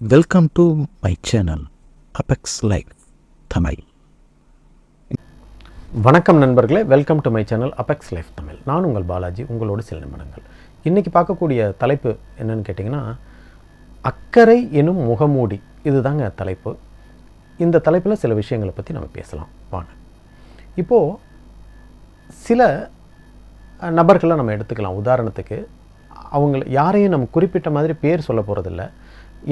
Welcome to my channel Apex life Tamil வணக்கம் நண்பர்களே welcome to my channel Apex life Tamil நான் உங்கள் பாலாஜி உங்களோட சில நிமிடங்கள். இன்றைக்கி பார்க்கக்கூடிய தலைப்பு என்னன்னு கேட்டிங்கன்னா அக்கறை எனும் முகமூடி. இதுதாங்க தலைப்பு. இந்த தலைப்பில் சில விஷயங்களை பற்றி நம்ம பேசலாம். வாங்க. இப்போது சில நபர்களை நம்ம எடுத்துக்கலாம். உதாரணத்துக்கு அவங்கள யாரையும் நம்ம குறிப்பிட்ட மாதிரி பேர் சொல்ல போகிறதில்ல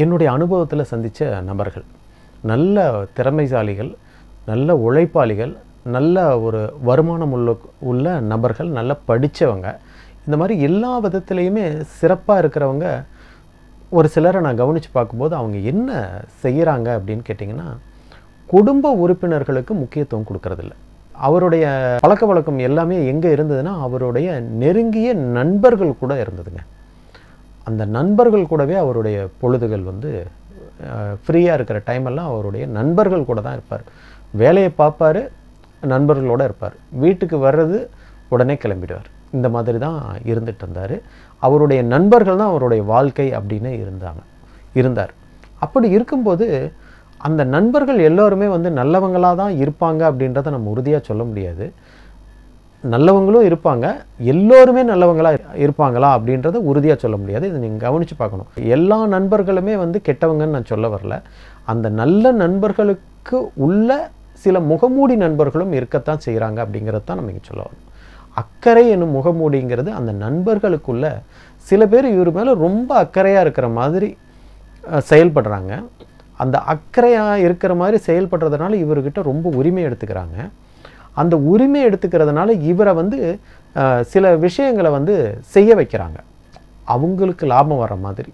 என்னுடைய அனுபவத்தில் சந்தித்த நபர்கள். நல்ல திறமைசாலிகள் நல்ல உழைப்பாளிகள் நல்ல ஒரு வருமானம் உள்ள உள்ள நபர்கள் நல்லா படித்தவங்க இந்த மாதிரி எல்லா விதத்துலேயுமே சிறப்பாக இருக்கிறவங்க ஒரு சிலரை நான் கவனித்து பார்க்கும்போது அவங்க என்ன செய்கிறாங்க அப்படின்னு கேட்டிங்கன்னா குடும்ப உறுப்பினர்களுக்கு முக்கியத்துவம் கொடுக்கறதில்ல. அவருடைய பழக்க வழக்கம் எல்லாமே எங்கே இருந்ததுன்னா அவருடைய நெருங்கிய நண்பர்கள் கூட இருந்ததுங்க. அந்த நண்பர்கள் கூடவே அவருடைய பொழுதுகள் வந்து ஃப்ரீயாக இருக்கிற டைமெல்லாம் அவருடைய நண்பர்கள் கூட தான் இருப்பார். வேலையை பார்ப்பார் நண்பர்களோடு இருப்பார். வீட்டுக்கு வர்றது உடனே கிளம்பிடுவார். இந்த மாதிரி தான் இருந்துட்டு இருந்தார். அவருடைய நண்பர்கள் தான் அவருடைய வாழ்க்கை அப்படின்னு இருந்தாங்க இருந்தார். அப்படி இருக்கும்போது அந்த நண்பர்கள் எல்லோருமே வந்து நல்லவங்களாக தான் இருப்பாங்க அப்படின்றத நம்ம உறுதியாக சொல்ல முடியாது. நல்லவங்களும் இருப்பாங்க. எல்லோருமே நல்லவங்களாக இருப்பாங்களா அப்படின்றத உறுதியாக சொல்ல முடியாது. இதை நீங்கள் கவனித்து பார்க்கணும். எல்லா நண்பர்களுமே வந்து கெட்டவங்கன்னு நான் சொல்ல வரல. அந்த நல்ல நண்பர்களுக்கு உள்ள சில முகமூடி நண்பர்களும் இருக்கத்தான் செய்கிறாங்க அப்படிங்கிறது தான் நம்ம இங்கே சொல்ல வரணும். அக்கறை என்னும் முகமூடிங்கிறது அந்த நண்பர்களுக்குள்ள சில பேர் இவர் மேலே ரொம்ப அக்கறையாக இருக்கிற மாதிரி செயல்படுறாங்க. அந்த அக்கறையாக இருக்கிற மாதிரி செயல்படுறதுனால இவர்கிட்ட ரொம்ப உரிமை எடுத்துக்கிறாங்க. அந்த உரிமை எடுத்துக்கிறதுனால இவரை வந்து சில விஷயங்களை வந்து செய்ய வைக்கிறாங்க. அவங்களுக்கு லாபம் வர மாதிரி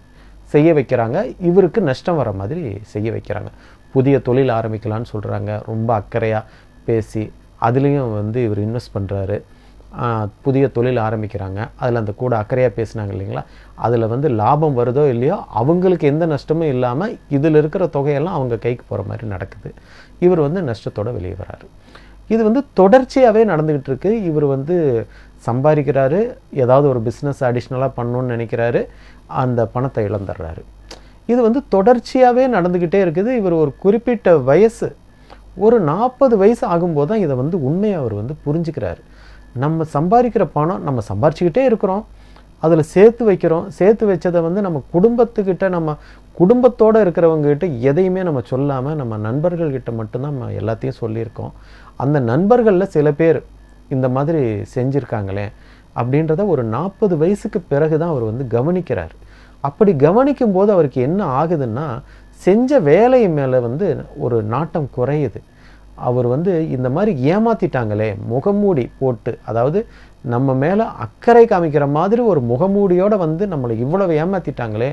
செய்ய வைக்கிறாங்க. இவருக்கு நஷ்டம் வர மாதிரி செய்ய வைக்கிறாங்க. புதிய தொழில் ஆரம்பிக்கலான்னு சொல்கிறாங்க ரொம்ப அக்கறையாக பேசி அதுலேயும் வந்து இவர் இன்வெஸ்ட் பண்ணுறாரு புதிய தொழில் ஆரம்பிக்கிறாங்க. அதில் அந்த கூட அக்கறையாக பேசுனாங்க இல்லைங்களா? அதில் வந்து லாபம் வருதோ இல்லையோ அவங்களுக்கு எந்த நஷ்டமும் இல்லாமல் இதில் இருக்கிற தொகையெல்லாம் அவங்க கைக்கு போகிற மாதிரி நடக்குது. இவர் வந்து நஷ்டத்தோடு வெளியே வராரு இது வந்து தொடர்ச்சியாகவே நடந்துக்கிட்டு இருக்கு இவர் வந்து சம்பாதிக்கிறாரு ஏதாவது ஒரு பிஸ்னஸ் அடிஷ்னலாக பண்ணணுன்னு நினைக்கிறாரு அந்த பணத்தை இழந்துடுறாரு இது வந்து தொடர்ச்சியாகவே நடந்துக்கிட்டே இருக்குது. இவர் ஒரு குறிப்பிட்ட வயசு ஒரு நாற்பது வயசு ஆகும்போது தான் இதை வந்து உண்மையை அவர் வந்து புரிஞ்சுக்கிறாரு. நம்ம சம்பாதிக்கிற பணம் நம்ம சம்பாரிச்சுக்கிட்டே இருக்கிறோம். அதில் சேர்த்து வைக்கிறோம். சேர்த்து வச்சதை வந்து நம்ம குடும்பத்துக்கிட்ட நம்ம குடும்பத்தோடு இருக்கிறவங்ககிட்ட எதையுமே நம்ம சொல்லாமல் நம்ம நண்பர்கள்கிட்ட மட்டும்தான் நம்ம எல்லாத்தையும் சொல்லியிருக்கோம். அந்த நண்பர்களில் சில பேர் இந்த மாதிரி செஞ்சுருக்காங்களே அப்படின்றத ஒரு நாற்பது வயசுக்கு பிறகு தான் அவர் வந்து கவனிக்கிறார். அப்படி கவனிக்கும் போது அவருக்கு என்ன ஆகுதுன்னா செஞ்ச வேலை மேலே வந்து ஒரு நாட்டம் குறையுது. அவர் வந்து இந்த மாதிரி ஏமாத்திட்டாங்களே முகமூடி போட்டு அதாவது நம்ம மேலே அக்கறை காமிக்கிற மாதிரி ஒரு முகமூடியோடு வந்து நம்மளை இவ்வளவு ஏமாத்திட்டாங்களே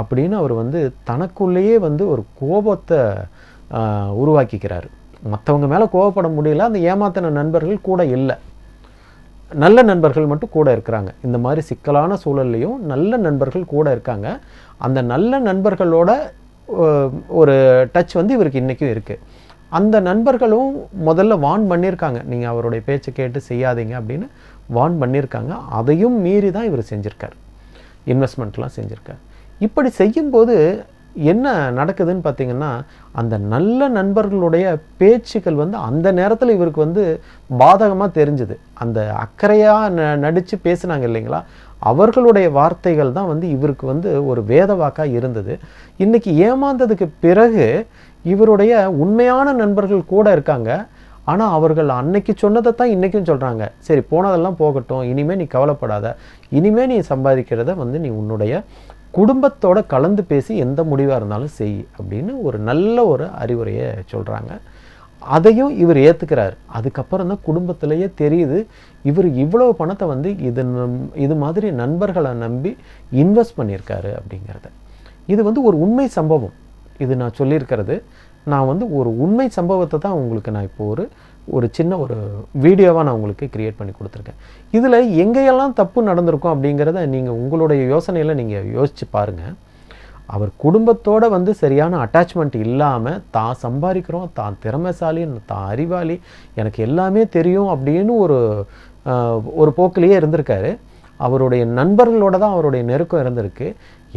அப்படின்னு அவர் வந்து தனக்குள்ளேயே வந்து ஒரு கோபத்தை உருவாக்கிக்கிறார். மற்றவங்க மேலே கோபப்பட முடியல அந்த ஏமாத்தின நண்பர்கள் கூட இல்லை. நல்ல நண்பர்கள் மட்டும் கூட இருக்கிறாங்க. இந்த மாதிரி சிக்கலான சூழல்லையும் நல்ல நண்பர்கள் கூட இருக்காங்க. அந்த நல்ல நண்பர்களோட ஒரு டச் வந்து இவருக்கு இன்றைக்கும் இருக்குது அந்த நண்பர்களும் முதல்ல வான் பண்ணியிருக்காங்க. நீங்கள் அவருடைய பேச்சை கேட்டு செய்யாதீங்க அப்படின்னு வான் பண்ணியிருக்காங்க. அதையும் மீறி தான் இவர் செஞ்சுருக்கார். இன்வெஸ்ட்மெண்ட்லாம் செஞ்சுருக்கார். இப்படி செய்யும்போது என்ன நடக்குதுன்னு பார்த்தீங்கன்னா அந்த நல்ல நண்பர்களுடைய பேச்சுக்கள் வந்து அந்த நேரத்தில் இவருக்கு வந்து பாதகமாக தெரிஞ்சுது. அந்த அக்கறையாக ந நடித்து பேசுனாங்க இல்லைங்களா? அவர்களுடைய வார்த்தைகள் தான் வந்து இவருக்கு வந்து ஒரு வேத வாக்காக இருந்தது. இன்றைக்கி ஏமாந்ததுக்கு பிறகு இவருடைய உண்மையான நண்பர்கள் கூட இருக்காங்க. ஆனால் அவர்கள் அன்னைக்கு சொன்னதை தான் இன்றைக்கும் சொல்கிறாங்க சரி போனதெல்லாம் போகட்டும் இனிமேல் நீ கவலைப்படாத. இனிமேல் நீ சம்பாதிக்கிறத வந்து நீ உன்னுடைய குடும்பத்தோட கலந்து பேசி எந்த முடிவாக இருந்தாலும் செய் அப்படின்னு ஒரு நல்ல ஒரு அறிவுரையை சொல்கிறாங்க அதையும் இவர் ஏற்றுக்கிறார் அதுக்கப்புறம் தான் குடும்பத்திலேயே தெரியுது இவர் இவ்வளோ பணத்தை வந்து இது நம்- இது மாதிரி நண்பர்களை நம்பி இன்வெஸ்ட் பண்ணியிருக்காரு அப்படிங்கிறத. இது வந்து ஒரு உண்மை சம்பவம். இது நான் சொல்லியிருக்கிறது. நான் வந்து ஒரு உண்மை சம்பவத்தை தான் உங்களுக்கு நான் இப்போ ஒரு ஒரு சின்ன ஒரு வீடியோவாக நான் உங்களுக்கு கிரியேட் பண்ணி கொடுத்துருக்கேன். இதில் எங்கேயெல்லாம் தப்பு நடந்திருக்கும் அப்படிங்கிறத நீங்கள் உங்களுடைய யோசனையில் நீங்கள் யோசித்து பாருங்கள் அவர் குடும்பத்தோடு வந்து சரியான அட்டாச்மெண்ட் இல்லாமல் தான் சம்பாதிக்கிறோம் தான் திறமைசாலி தான் அறிவாளி எனக்கு எல்லாமே தெரியும் அப்படின்னு ஒரு ஒரு போக்கிலேயே இருந்திருக்காரு. அவருடைய நண்பர்களோட தான் அவருடைய நெருக்கம் இருந்திருக்கு.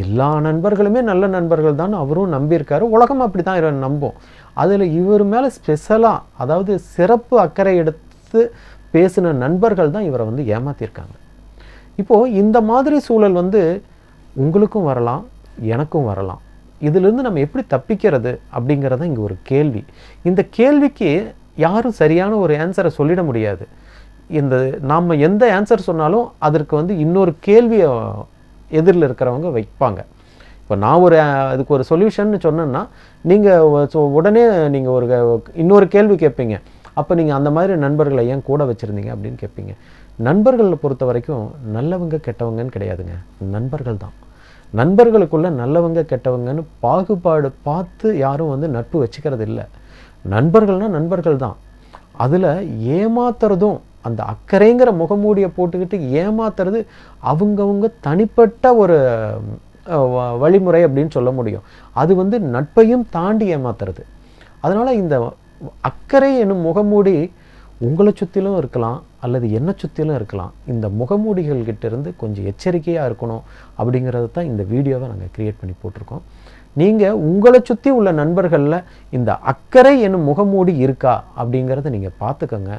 எல்லா நண்பர்களுமே நல்ல நண்பர்கள் தான் அவரும் நம்பியிருக்காரு. உலகம் அப்படி தான் இவர் நம்பும். அதில் இவர் மேலே ஸ்பெஷலாக அதாவது சிறப்பு அக்கறை எடுத்து பேசின நண்பர்கள் தான் இவரை வந்து ஏமாற்றியிருக்காங்க இப்போது இந்த மாதிரி சூழல் வந்து உங்களுக்கும் வரலாம் எனக்கும் வரலாம். இதிலிருந்து நம்ம எப்படி தப்பிக்கிறது அப்படிங்கிறது இங்கே ஒரு கேள்வி. இந்த கேள்விக்கு யாரும் சரியான ஒரு ஆன்சரை சொல்லிட முடியாது. இந்த நாம் எந்த ஆன்சர் சொன்னாலும் அதற்கு வந்து இன்னொரு கேள்வியை எதிரில் இருக்கிறவங்க வைப்பாங்க. இப்போ நான் ஒரு அதுக்கு ஒரு சொல்யூஷன் சொன்னேன்னா நீங்கள் ஸோ உடனே நீங்கள் ஒரு இன்னொரு கேள்வி கேட்பீங்க. அப்போ நீங்கள் அந்த மாதிரி நண்பர்களை ஏன் கூட வச்சுருந்தீங்க அப்படின்னு கேட்பீங்க. நண்பர்களை பொறுத்த வரைக்கும் நல்லவங்க கெட்டவங்கன்னு கிடையாதுங்க. நண்பர்கள் தான். நண்பர்களுக்குள்ளே நல்லவங்க கெட்டவங்கன்னு பாகுபாடு பார்த்து யாரும் வந்து நட்பு வச்சுக்கிறது இல்லை நண்பர்கள்னால் நண்பர்கள் தான். அதில் ஏமாத்துறதும் அந்த அக்கறைங்கிற முகமூடியை போட்டுக்கிட்டு ஏமாத்துறது அவங்கவுங்க தனிப்பட்ட ஒரு வ- வழிமுறை அப்படின்னு சொல்ல முடியும். அது வந்து நட்பையும் தாண்டி ஏமாத்துறது. அதனால் இந்த அக்கறை என்னும் முகமூடி உங்களை சுற்றிலும் இருக்கலாம் அல்லது என்னை சுற்றிலும் இருக்கலாம். இந்த முகமூடிகள்கிட்ட இருந்து கொஞ்சம் எச்சரிக்கையாக இருக்கணும் அப்படிங்கிறது தான் இந்த வீடியோவை நாங்கள் க்ரியேட் பண்ணி போட்டிருக்கோம். நீங்கள் உங்களை சுற்றி உள்ள நண்பர்களில் இந்த அக்கறை என்னும் முகமூடி இருக்கா அப்படிங்கிறத நீங்கள் பார்த்துக்கோங்க.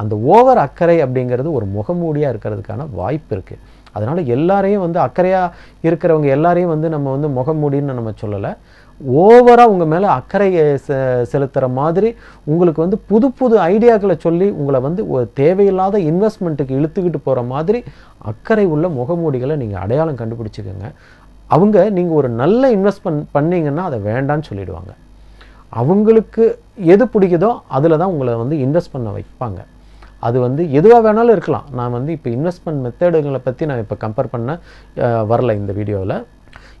அந்த ஓவர் அக்கறை அப்படிங்கிறது ஒரு முகமூடியாக இருக்கிறதுக்கான வாய்ப்பு இருக்குது அதனால் எல்லாரையும் வந்து அக்கறையாக இருக்கிறவங்க எல்லாரையும் வந்து நம்ம வந்து முகமூடின்னு நம்ம சொல்லலை. ஓவராக உங்கள் மேலே அக்கறையை செ செலுத்துகிற மாதிரி உங்களுக்கு வந்து புது புது ஐடியாக்களை சொல்லி உங்களை வந்து ஒரு தேவையில்லாத இன்வெஸ்ட்மெண்ட்டுக்கு இழுத்துக்கிட்டு போகிற மாதிரி அக்கறை உள்ள முகமூடிகளை நீங்கள் அடையாளம் கண்டுபிடிச்சிக்கோங்க. அவங்க நீங்கள் ஒரு நல்ல இன்வெஸ்ட்மெண்ட் பண்ணீங்கன்னா அதை வேண்டான்னு சொல்லிடுவாங்க. அவங்களுக்கு எது பிடிக்குதோ அதில் தான் உங்களை வந்து இன்வெஸ்ட் பண்ண வைப்பாங்க. அது வந்து எதுவாக வேணாலும் இருக்கலாம். நான் வந்து இப்போ இன்வெஸ்ட்மெண்ட் மெத்தடுகளை பற்றி நான் இப்போ கம்பேர் பண்ண வரல இந்த வீடியோவில்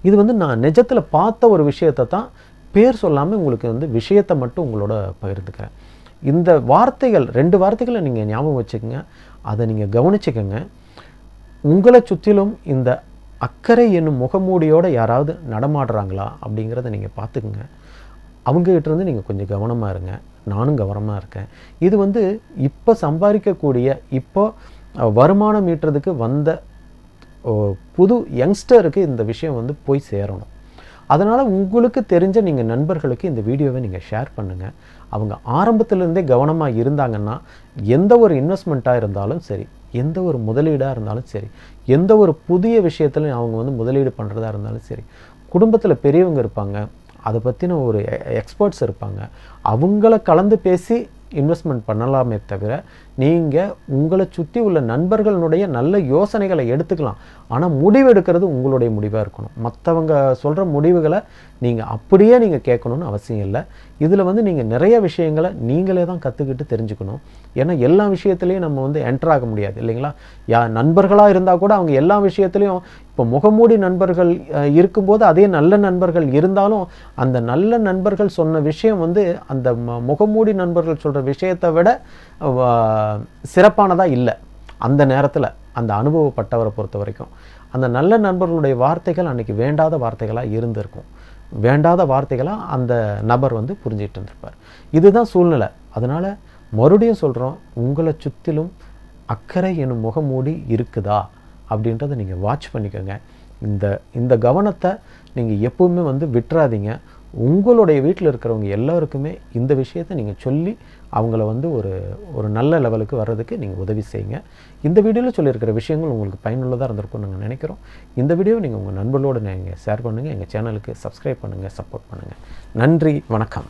இது வந்து நான் நிஜத்தில் பார்த்த ஒரு விஷயத்தை தான் பேர் சொல்லாமல் உங்களுக்கு வந்து விஷயத்தை மட்டும் உங்களோட பகிர்ந்துக்கிறேன். இந்த வார்த்தைகள் ரெண்டு வார்த்தைகளை நீங்கள் ஞாபகம் வச்சுக்கோங்க. அதை நீங்கள் கவனிச்சுக்கோங்க. உங்களை சுற்றிலும் இந்த அக்கறை என்னும் முகமூடியோடு யாராவது நடமாடுறாங்களா அப்படிங்கிறத நீங்கள் பார்த்துக்குங்க. அவங்ககிட்ட இருந்து நீங்கள் கொஞ்சம் கவனமாக இருங்க. நானும் கவனமாக இருக்கேன். இது வந்து இப்போ சம்பாதிக்கக்கூடிய இப்போ வருமானம் ஈட்டுறதுக்கு வந்த புது யங்ஸ்டருக்கு இந்த விஷயம் வந்து போய் சேரணும். அதனால் உங்களுக்கு தெரிஞ்ச நீங்கள் நண்பர்களுக்கு இந்த வீடியோவை நீங்கள் ஷேர் பண்ணுங்கள் அவங்க ஆரம்பத்திலேருந்தே கவனமாக இருந்தாங்கன்னா எந்த ஒரு இன்வெஸ்ட்மெண்ட்டாக இருந்தாலும் சரி எந்த ஒரு முதலீடாக இருந்தாலும் சரி எந்த ஒரு புதிய விஷயத்துலையும் அவங்க வந்து முதலீடு பண்ணுறதா இருந்தாலும் சரி குடும்பத்தில் பெரியவங்க இருப்பாங்க அதை பற்றின ஒரு எக்ஸ்பர்ட்ஸ் இருப்பாங்க அவங்கள கலந்து பேசி இன்வெஸ்ட்மெண்ட் பண்ணலாமே தவிர நீங்கள் உங்களை சுற்றி உள்ள நண்பர்களுடைய நல்ல யோசனைகளை எடுத்துக்கலாம். ஆனால் முடிவு எடுக்கிறது உங்களுடைய முடிவாக இருக்கணும். மற்றவங்க சொல்கிற முடிவுகளை நீங்கள் அப்படியே நீங்கள் கேட்கணும்னு அவசியம் இல்லை. இதில் வந்து நீங்கள் நிறைய விஷயங்களை நீங்களே தான் கற்றுக்கிட்டு தெரிஞ்சுக்கணும். ஏன்னா எல்லா விஷயத்துலையும் நம்ம வந்து என்டர் ஆக முடியாது இல்லைங்களா? யா நண்பர்களாக இருந்தால் கூட அவங்க எல்லா விஷயத்துலையும் இப்போ முகமூடி நண்பர்கள் இருக்கும்போது அதே நல்ல நண்பர்கள் இருந்தாலும் அந்த நல்ல நண்பர்கள் சொன்ன விஷயம் வந்து அந்த முகமூடி நண்பர்கள் சொல்கிற விஷயத்தை விட சிறப்பானதாக இல்லை. அந்த நேரத்தில் அந்த அனுபவப்பட்டவரை பொறுத்த வரைக்கும். அந்த நல்ல நண்பர்களுடைய வார்த்தைகள் அன்றைக்கி வேண்டாத வார்த்தைகளாக இருந்திருக்கும். வேண்டாத வார்த்தைகளாக அந்த நபர் வந்து புரிஞ்சுக்கிட்டு இருந்திருப்பார். இதுதான் சூழ்நிலை. அதனால் மறுபடியும் சொல்கிறோம் உங்களை சுற்றிலும் அக்கறை எனும் முகமூடி இருக்குதா? அப்படின்றத நீங்கள் வாட்ச் பண்ணிக்கோங்க. இந்த இந்த கவனத்தை நீங்கள் எப்பவுமே வந்து விட்டுறாதீங்க. உங்களுடைய வீட்டில் இருக்கிறவங்க எல்லாருக்குமே இந்த விஷயத்தை நீங்கள் சொல்லி அவங்கள வந்து ஒரு ஒரு நல்ல லெவலுக்கு வர்றதுக்கு நீங்கள் உதவி செய்யுங்க. இந்த வீடியோவில் சொல்லியிருக்கிற விஷயங்கள் உங்களுக்கு பயனுள்ளதாக இருந்திருக்கும்னு நாங்கள் நினைக்கிறோம். இந்த வீடியோவை நீங்கள் உங்கள் நண்பர்களோடு நீங்கள் ஷேர் பண்ணுங்கள் எங்கள் சேனலுக்கு சப்ஸ்கிரைப் பண்ணுங்கள் சப்போர்ட் பண்ணுங்கள் நன்றி வணக்கம்.